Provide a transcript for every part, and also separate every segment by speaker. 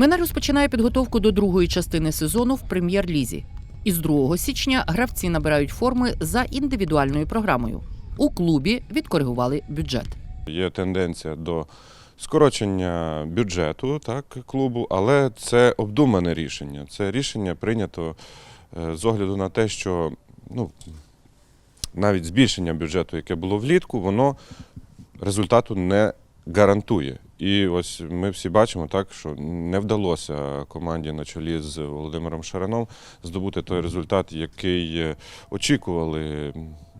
Speaker 1: Мена розпочинає підготовку до другої частини сезону в прем'єр-лізі. Із 2 січня гравці набирають форми за індивідуальною програмою. У клубі відкоригували бюджет.
Speaker 2: Є тенденція до скорочення бюджету так, клубу, але це обдумане рішення. Це рішення прийнято е, з огляду на те, що ну, навіть збільшення бюджету, яке було влітку, воно результату не гарантує. І ось ми всі бачимо так, що не вдалося команді на чолі з Володимиром Шараном здобути той результат, який е, очікували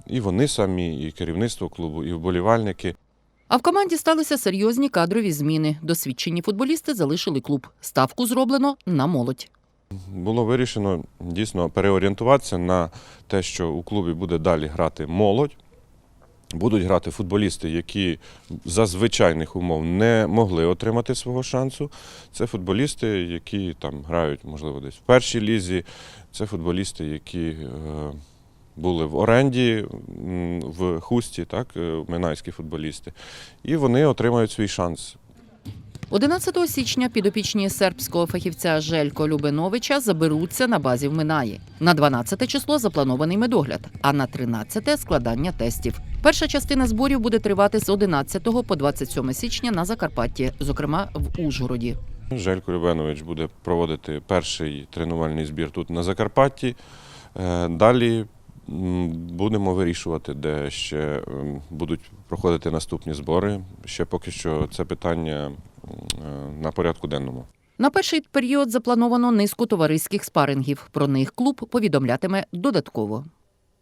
Speaker 2: і вони самі, і керівництво клубу, і вболівальники.
Speaker 1: А в команді сталися серйозні кадрові зміни. Досвідчені футболісти залишили клуб. Ставку зроблено на молодь.
Speaker 2: Було вирішено дійсно переорієнтуватися на те, що у клубі буде далі грати молодь. Будуть грати футболісти, які за звичайних умов не могли отримати свого шансу. Це футболісти, які там грають, можливо, десь в першій лізі. Це футболісти, які е, були в оренді в хусті, так, е, минайські футболісти. І вони отримають свій шанс.
Speaker 1: 11 січня підопічні сербського фахівця Желько Любеновича заберуться на базі в Минаї. На 12 число запланований медогляд, а на 13 – складання тестів. Перша частина зборів буде тривати з 11 по 27 січня на Закарпатті, зокрема в Ужгороді.
Speaker 2: Желько Любенович буде проводити перший тренувальний збір тут на Закарпатті. Е, Далі будемо вирішувати, де ще будуть проходити наступні збори. Ще поки що це питання на порядку денному.
Speaker 1: На перший період заплановано низку товариських спарингів. Про них клуб повідомлятиме додатково.